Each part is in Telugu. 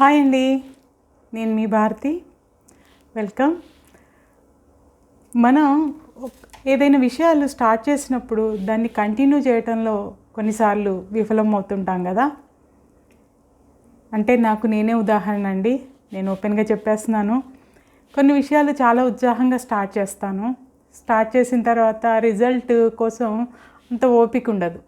హాయ్ అండి. నేను మీ భారతి. వెల్కమ్. మనం ఏదైనా విషయాలు స్టార్ట్ చేసినప్పుడు దాన్ని కంటిన్యూ చేయటంలో కొన్నిసార్లు విఫలం అవుతుంటాం కదా. అంటే నాకు నేనే ఉదాహరణ అండి. నేను ఓపెన్గా చెప్పేస్తున్నాను. కొన్ని విషయాలు చాలా ఉత్సాహంగా స్టార్ట్ చేస్తాను. స్టార్ట్ చేసిన తర్వాత రిజల్ట్ కోసం అంత ఓపిక ఉండదు.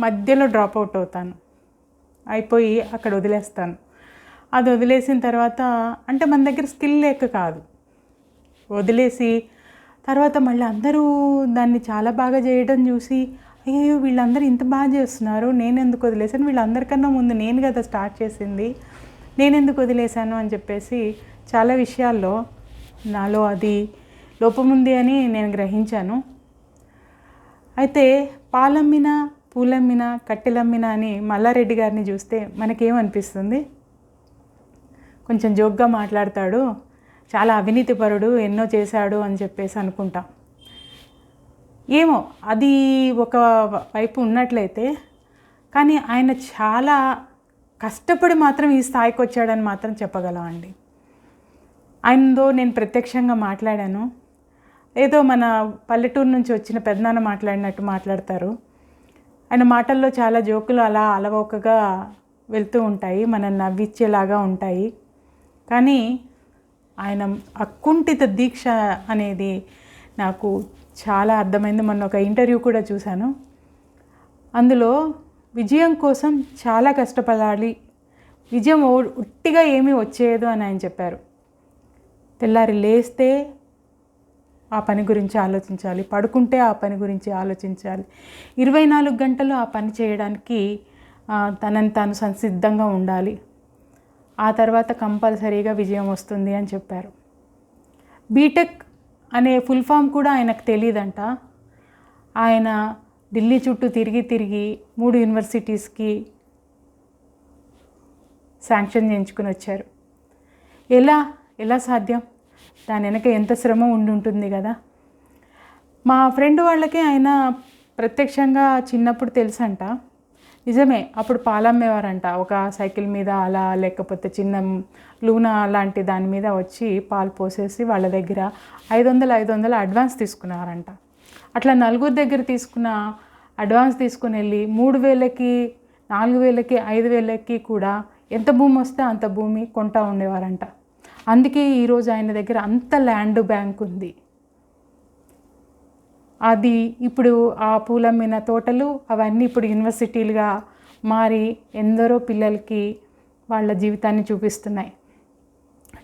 మధ్యలో డ్రాప్ అవుట్ అవుతాను. అయిపోయి అక్కడ వదిలేస్తాను. అది వదిలేసిన తర్వాత అంటే మన దగ్గర స్కిల్ లేక కాదు. వదిలేసి తర్వాత మళ్ళీ అందరూ దాన్ని చాలా బాగా చేయడం చూసి అయ్యో వీళ్ళందరూ ఇంత బాగా చేస్తున్నారు నేను ఎందుకు వదిలేసాను వీళ్ళందరికన్నా ముందు నేను కదా స్టార్ట్ చేసింది నేను ఎందుకు వదిలేశాను అని చెప్పేసి చాలా విషయాల్లో నాలో అది లోపం ఉంది అని నేను గ్రహించాను. అయితే పాలమ్మిన పూలమ్మిన కట్టెలమ్మిన అని మల్లారెడ్డి గారిని చూస్తే మనకేమనిపిస్తుంది? కొంచెం జోక్గా మాట్లాడతాడు. చాలా అవినీతిపరుడు ఎన్నో చేశాడు అని చెప్పేసి అనుకుంటాం. ఏమో అది ఒక వైపు ఉన్నట్లయితే కానీ ఆయన చాలా కష్టపడి మాత్రం ఈ స్థాయికి వచ్చాడని మాత్రం చెప్పగలం అండి ఆయనతో నేను ప్రత్యక్షంగా మాట్లాడాను. ఏదో మన పల్లెటూరు నుంచి వచ్చిన పెద్దనాన్న మాట్లాడినట్టు మాట్లాడతారు. ఆయన మాటల్లో చాలా జోకులు అలా అలవోకగా వెళ్తూ ఉంటాయి మనం నవ్విచ్చేలాగా ఉంటాయి. కానీ ఆయన అకుంఠిత దీక్ష అనేది నాకు చాలా అర్థమైంది. మొన్న ఒక ఇంటర్వ్యూ కూడా చూశాను. అందులో విజయం కోసం చాలా కష్టపడాలి. విజయం ఓ- ఉట్టిగా ఏమీ వచ్చేయదు అని ఆయన చెప్పారు. తెల్లారి లేస్తే ఆ పని గురించి ఆలోచించాలి. పడుకుంటే ఆ పని గురించి ఆలోచించాలి. ఇరవై నాలుగు గంటలు ఆ పని చేయడానికి తనని తాను సంసిద్ధంగా ఉండాలి. ఆ తర్వాత కంపల్సరీగా విజయం వస్తుంది అని చెప్పారు. బీటెక్ అనే ఫుల్ ఫామ్ కూడా ఆయనకు తెలియదంట ఆయన ఢిల్లీ చుట్టూ తిరిగి తిరిగి మూడు యూనివర్సిటీస్కి శాంక్షన్ చేయించుకుని వచ్చారు. ఎలా? ఎలా సాధ్యం? దాని వెనక ఎంత శ్రమ ఉండి ఉంటుంది కదా? మా ఫ్రెండ్ వాళ్ళకి ఆయన ప్రత్యక్షంగా చిన్నప్పుడు తెలుసంట. నిజమే అప్పుడు పాలమ్మేవారంట. ఒక సైకిల్ మీద అలా లేకపోతే చిన్న లూనా లాంటి దాని మీద వచ్చి పాలు పోసేసి వాళ్ళ దగ్గర ఐదు వందలు ఐదు వందలు అడ్వాన్స్ తీసుకున్నారంట. అట్లా నలుగురు దగ్గర తీసుకున్న అడ్వాన్స్ తీసుకుని వెళ్ళి మూడు వేలకి నాలుగు వేలకి ఐదు వేలకి కూడా ఎంత భూమి వస్తే అంత భూమి కొంటా ఉండేవారంట. అందుకే ఈరోజు ఆయన దగ్గర అంత ల్యాండ్ బ్యాంక్ ఉంది. అది ఇప్పుడు ఆ పూలమ్మిన తోటలు అవన్నీ ఇప్పుడు యూనివర్సిటీలుగా మారి ఎందరో పిల్లలకి వాళ్ళ జీవితాన్ని చూపిస్తున్నాయి.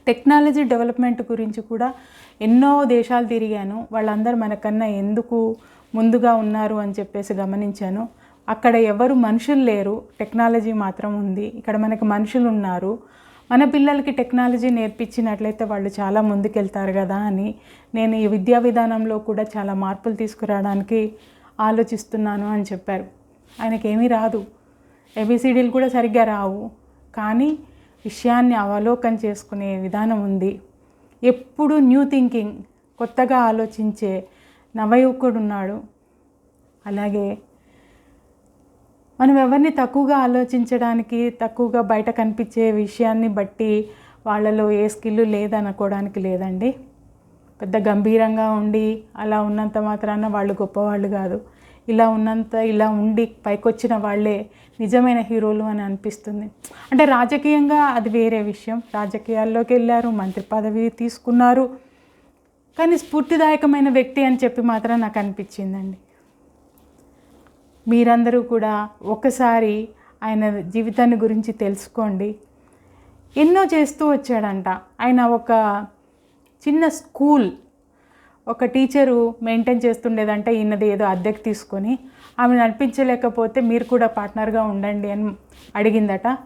టెక్నాలజీ డెవలప్మెంట్ గురించి కూడా ఎన్నో దేశాలు తిరిగాను. వాళ్ళందరూ మనకన్నా ఎందుకు ముందుగా ఉన్నారు అని చెప్పేసి గమనించాను. అక్కడ ఎవరు మనుషులు లేరు. టెక్నాలజీ మాత్రం ఉంది. ఇక్కడ మనకు మనుషులు ఉన్నారు. మన పిల్లలకి టెక్నాలజీ నేర్పించినట్లయితే వాళ్ళు చాలా ముందుకెళ్తారు కదా అని నేను ఈ విద్యా విధానంలో కూడా చాలా మార్పులు తీసుకురావడానికి ఆలోచిస్తున్నాను అని చెప్పారు. ఆయనకేమీ రాదు. ఏబిసిడీలు కూడా సరిగ్గా రావు. కానీ విషయాన్ని అవలోకం చేసుకునే విధానం ఉంది. ఎప్పుడు న్యూ థింకింగ్ కొత్తగా ఆలోచించే నవయువకుడు ఉన్నాడు. అలాగే మనం ఎవరిని తక్కువగా ఆలోచించడానికి తక్కువగా బయట కనిపించే విషయాన్ని బట్టి వాళ్ళలో ఏ స్కిల్ లేదనుకోవడానికి లేదండి. పెద్ద గంభీరంగా ఉండి అలా ఉన్నంత మాత్రాన వాళ్ళు గొప్పవాళ్ళు కాదు. ఇలా ఉన్నంత ఇలా ఉండి పైకొచ్చిన వాళ్ళే నిజమైన హీరోలు అని అనిపిస్తుంది. అంటే రాజకీయంగా అది వేరే విషయం. రాజకీయాల్లోకి వెళ్ళారు మంత్రి పదవి తీసుకున్నారు. కానీ స్ఫూర్తిదాయకమైన వ్యక్తి అని చెప్పి మాత్రం నాకు అనిపించిందండి. మీరందరూ కూడా ఒకసారి ఆయన జీవితాన్ని గురించి తెలుసుకోండి. ఎన్నో చేస్తూ వచ్చాడంట. ఆయన ఒక చిన్న స్కూల్. ఒక టీచరు మెయింటైన్ చేస్తుండేదంట ఈయనది ఏదో అద్దెకు తీసుకొని. ఆమె నడిపించలేకపోతే మీరు కూడా పార్ట్నర్గా ఉండండి అని అడిగిందట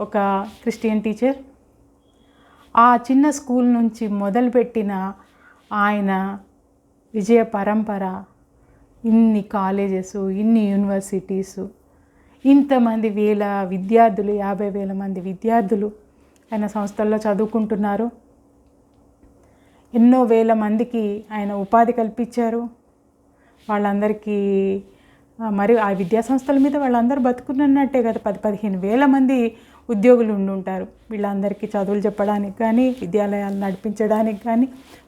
ఒక క్రిస్టియన్ టీచర్. ఆ చిన్న స్కూల్ నుంచి మొదలుపెట్టిన ఆయన విజయ పరంపర ఇన్ని కాలేజెస్ ఇన్ని యూనివర్సిటీస్ ఇంతమంది వేల విద్యార్థులు యాభై వేల మంది విద్యార్థులు ఆయన సంస్థల్లో చదువుకుంటున్నారు. ఎన్నో వేల మందికి ఆయన ఉపాధి కల్పించారు. వాళ్ళందరికీ మరి ఆ విద్యా సంస్థల మీద వాళ్ళందరూ బతుకున్నట్టే కదా పది పదిహేను వేల మంది ఉద్యోగులు ఉండి ఉంటారు వీళ్ళందరికీ చదువులు చెప్పడానికి కానీ విద్యాలయాలు నడిపించడానికి కానీ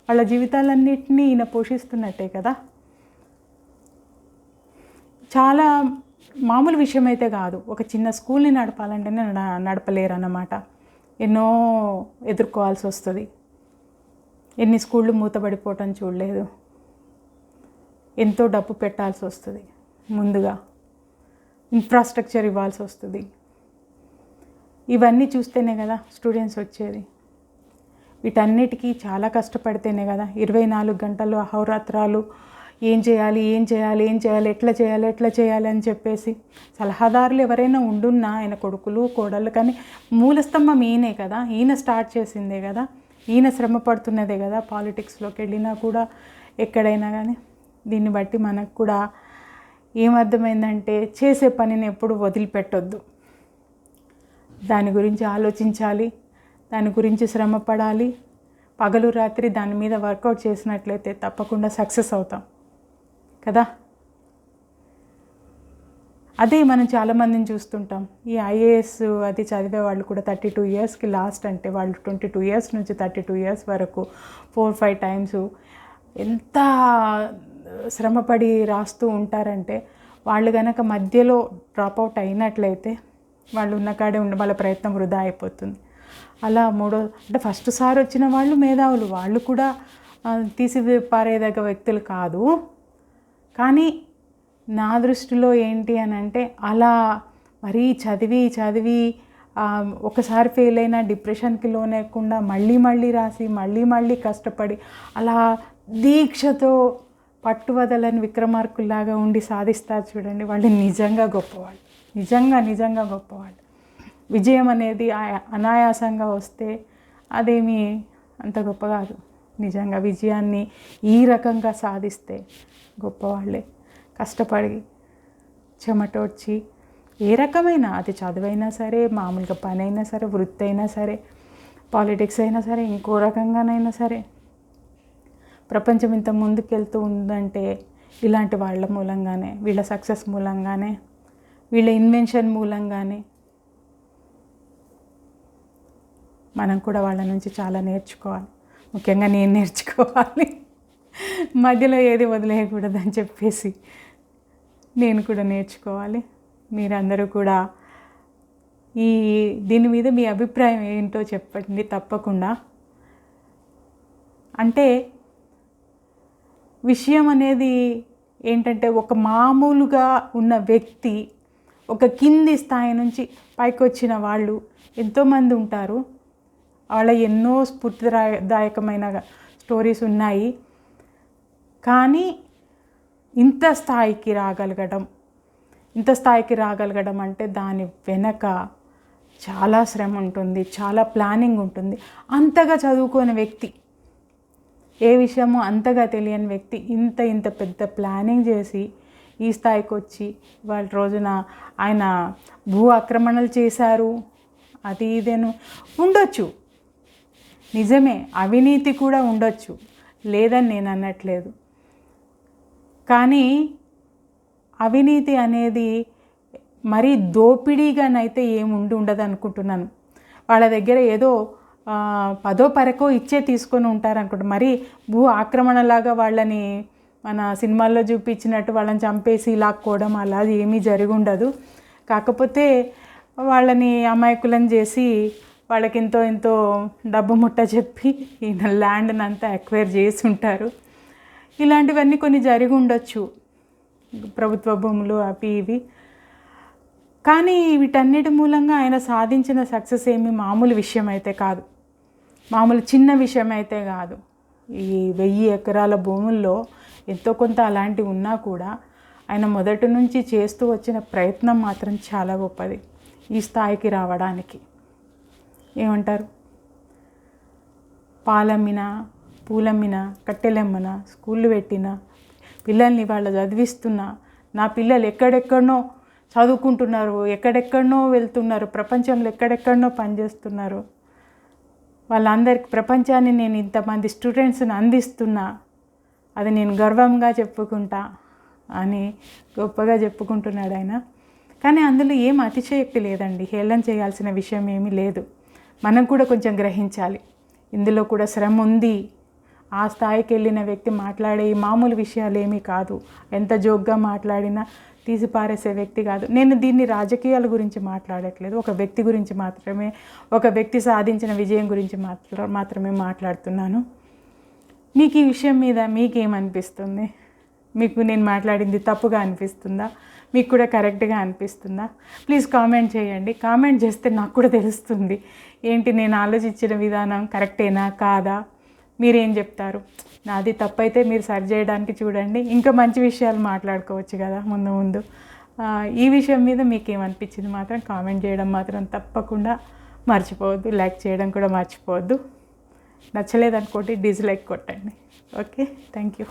వాళ్ళ జీవితాలన్నింటినీ ఈయన పోషిస్తున్నట్టే కదా. చాలా మామూలు విషయం అయితే కాదు. ఒక చిన్న స్కూల్ని నడపాలంటేనే నడ నడపలేరు అన్నమాట ఎన్నో ఎదుర్కోవాల్సి వస్తుంది. ఎన్ని స్కూళ్ళు మూతపడిపోవటం చూడలేదు. ఎంతో డబ్బు పెట్టాల్సి వస్తుంది ముందుగా. ఇన్ఫ్రాస్ట్రక్చర్ ఇవ్వాల్సి వస్తుంది. ఇవన్నీ చూస్తేనే కదా స్టూడెంట్స్ వచ్చేది. వీటన్నిటికీ చాలా కష్టపడితేనే కదా ఇరవై నాలుగు గంటలు అహోరాత్రాలు ఏం చేయాలి ఏం చేయాలి ఏం చేయాలి ఎట్లా చేయాలి ఎట్లా చేయాలి అని చెప్పేసి సలహాదారులు ఎవరైనా ఉండున్నా ఆయన కొడుకులు కోడళ్ళు కానీ మూలస్తంభం ఈయనే కదా. ఈయన స్టార్ట్ చేసిందే కదా. ఈయన శ్రమ పడుతున్నదే కదా పాలిటిక్స్లోకి వెళ్ళినా కూడా ఎక్కడైనా కానీ. దీన్ని బట్టి మనకు కూడా ఏమర్థమైందంటే చేసే పనిని ఎప్పుడు వదిలిపెట్టొద్దు. దాని గురించి ఆలోచించాలి దాని గురించి శ్రమ పడాలి. పగలు రాత్రి దాని మీద వర్కౌట్ చేసినట్లయితే తప్పకుండా సక్సెస్ అవుతాం. కదా? అదే మనం చాలామందిని చూస్తుంటాం. ఈ ఐఏఎస్ అది చదివే వాళ్ళు కూడా థర్టీ టూ ఇయర్స్కి లాస్ట్ అంటే వాళ్ళు ట్వంటీ టూ ఇయర్స్ నుంచి థర్టీ టూ ఇయర్స్ వరకు ఫోర్ ఫైవ్ టైమ్స్ ఎంత శ్రమపడి రాస్తూ ఉంటారంటే వాళ్ళు కనుక మధ్యలో డ్రాప్ అవుట్ అయినట్లయితే వాళ్ళు ఉన్న ఉండే వాళ్ళ ప్రయత్నం వృధా అయిపోతుంది. అలా మూడో అంటే ఫస్ట్ సారి వచ్చిన వాళ్ళు మేధావులు. వాళ్ళు కూడా తీసి పారేదగ్గ వ్యక్తులు కాదు. కానీ నా దృష్టిలో ఏంటి అని అంటే అలా మరీ చదివి చదివి ఒకసారి ఫెయిల్ అయినా డిప్రెషన్కి లోనేకుండా మళ్ళీ మళ్ళీ రాసి మళ్ళీ మళ్ళీ కష్టపడి అలా దీక్షతో పట్టువదలని విక్రమార్కుల్లాగా ఉండి సాధిస్తారు చూడండి. వాళ్ళు నిజంగా గొప్పవాళ్ళు. నిజంగా నిజంగా గొప్పవాళ్ళు. విజయం అనేది ఆ- అనాయాసంగా వస్తే అదేమి అంత గొప్ప కాదు. నిజంగా విజయాన్ని ఈ రకంగా సాధిస్తే గొప్పవాళ్ళే. కష్టపడి చెమటోడ్చి ఏ రకమైన అది చదువైనా సరే మామూలుగా పని అయినా సరే వృత్తి అయినా సరే పాలిటిక్స్ అయినా సరే ఇంకో రకంగానైనా సరే ప్రపంచం ఇంత ముందుకెళ్తూ ఉందంటే ఇలాంటి వాళ్ళ మూలంగానే వీళ్ళ సక్సెస్ మూలంగానే వీళ్ళ ఇన్వెన్షన్ మూలంగానే మనం కూడా వాళ్ళ నుంచి చాలా నేర్చుకోవాలి. ముఖ్యంగా నేను నేర్చుకోవాలి. మధ్యలో ఏది వదిలేయకూడదు అని చెప్పేసి నేను కూడా నేర్చుకోవాలి. మీరందరూ కూడా ఈ దీని మీద మీ అభిప్రాయం ఏంటో చెప్పండి తప్పకుండా. అంటే విషయం అనేది ఏంటంటే ఒక మామూలుగా ఉన్న వ్యక్తి ఒక కింది స్థాయి నుంచి పైకి వచ్చిన వాళ్ళు ఎంతోమంది ఉంటారు. వాళ్ళ ఎన్నో స్ఫూర్తిదాయకమైన స్టోరీస్ ఉన్నాయి. కానీ ఇంత స్థాయికి రాగలగడం ఇంత స్థాయికి రాగలగడం అంటే దాని వెనక చాలా శ్రమ ఉంటుంది చాలా ప్లానింగ్ ఉంటుంది. అంతగా చదువుకోని వ్యక్తి ఏ విషయమో అంతగా తెలియని వ్యక్తి ఇంత ఇంత పెద్ద ప్లానింగ్ చేసి ఈ స్థాయికి వచ్చి వాళ్ళ రోజున ఆయన భూ ఆక్రమణలు చేశారు అది ఇదేను. ఉండొచ్చు. నిజమే అవినీతి కూడా ఉండొచ్చు. లేదని నేను అనట్లేదు. కానీ అవినీతి అనేది మరీ దోపిడీగానైతే ఏముండి ఉండి ఉండదు అనుకుంటున్నాను వాళ్ళ దగ్గర ఏదో పదో పరకో ఇచ్చే తీసుకొని ఉంటారు మరి భూ ఆక్రమణలాగా వాళ్ళని మన సినిమాల్లో చూపించినట్టు వాళ్ళని చంపేసి లాక్కోవడం అలా ఏమీ జరిగి ఉండదు. కాకపోతే వాళ్ళని అమాయకులను చేసి వాళ్ళకి ఎంతో ఎంతో డబ్బు ముట్ట చెప్పి ఈయన ల్యాండ్ని అంతా అక్వైర్ చేసి ఉంటారు ఇలాంటివన్నీ కొన్ని జరిగి ఉండొచ్చు ప్రభుత్వ భూములు అవి ఇవి. కానీ వీటన్నిటి మూలంగా ఆయన సాధించిన సక్సెస్ ఏమి మామూలు విషయం అయితే కాదు. మామూలు చిన్న విషయం అయితే కాదు. ఈ వెయ్యి ఎకరాల భూముల్లో ఎంతో కొంత అలాంటివి ఉన్నా కూడా ఆయన మొదటి నుంచి చేస్తూ వచ్చిన ప్రయత్నం మాత్రం చాలా గొప్పది. ఈ స్థాయికి రావడానికి. ఏమంటారు? పాలమ్మిన పూలమ్మిన కట్టెలమ్మినా స్కూళ్ళు పెట్టిన పిల్లల్ని వాళ్ళు చదివిస్తున్నా నా పిల్లలు ఎక్కడెక్కడనో చదువుకుంటున్నారు ఎక్కడెక్కడనో వెళ్తున్నారు ప్రపంచంలో ఎక్కడెక్కడనో పనిచేస్తున్నారు. వాళ్ళందరికి ప్రపంచాన్ని నేను ఇంతమంది స్టూడెంట్స్ని అందిస్తున్నా అది నేను గర్వంగా చెప్పుకుంటా అని గొప్పగా చెప్పుకుంటున్నాడు ఆయన. కానీ అందులో ఏం అతిశయక్తి లేదండి. హేళన చేయాల్సిన విషయం ఏమీ లేదు. మనం కూడా కొంచెం గ్రహించాలి. ఇందులో కూడా శ్రమ ఉంది. ఆ స్థాయికి వెళ్ళిన వ్యక్తి మాట్లాడే ఈ మామూలు విషయాలు ఏమీ కాదు. ఎంత జోక్గా మాట్లాడినా తీసి పారేసే వ్యక్తి కాదు. నేను దీన్ని రాజకీయాల గురించి మాట్లాడట్లేదు. ఒక వ్యక్తి గురించి మాత్రమే ఒక వ్యక్తి సాధించిన విజయం గురించి మాత్ర మాత్రమే మాట్లాడుతున్నాను. మీకు ఈ విషయం మీద మీకేమనిపిస్తుంది? మీకు నేను మాట్లాడింది తప్పుగా అనిపిస్తుందా? మీకు కూడా కరెక్ట్గా అనిపిస్తుందా? ప్లీజ్ కామెంట్ చేయండి. కామెంట్ చేస్తే నాకు కూడా తెలుస్తుంది. ఏంటి నేను ఆలోచించిన విధానం కరెక్టేనా? కాదా? మీరేం చెప్తారు? నాది తప్పైతే మీరు సరి చేయడానికి చూడండి. ఇంకా మంచి విషయాలు మాట్లాడుకోవచ్చు కదా ముందు ముందు. ఈ విషయం మీద మీకు ఏమనిపించింది మాత్రం కామెంట్ చేయడం మాత్రం తప్పకుండా మర్చిపోవద్దు. లైక్ చేయడం కూడా మర్చిపోవద్దు. నచ్చలేదనుకోండి డిస్లైక్ కొట్టండి. ఓకే? Thank you.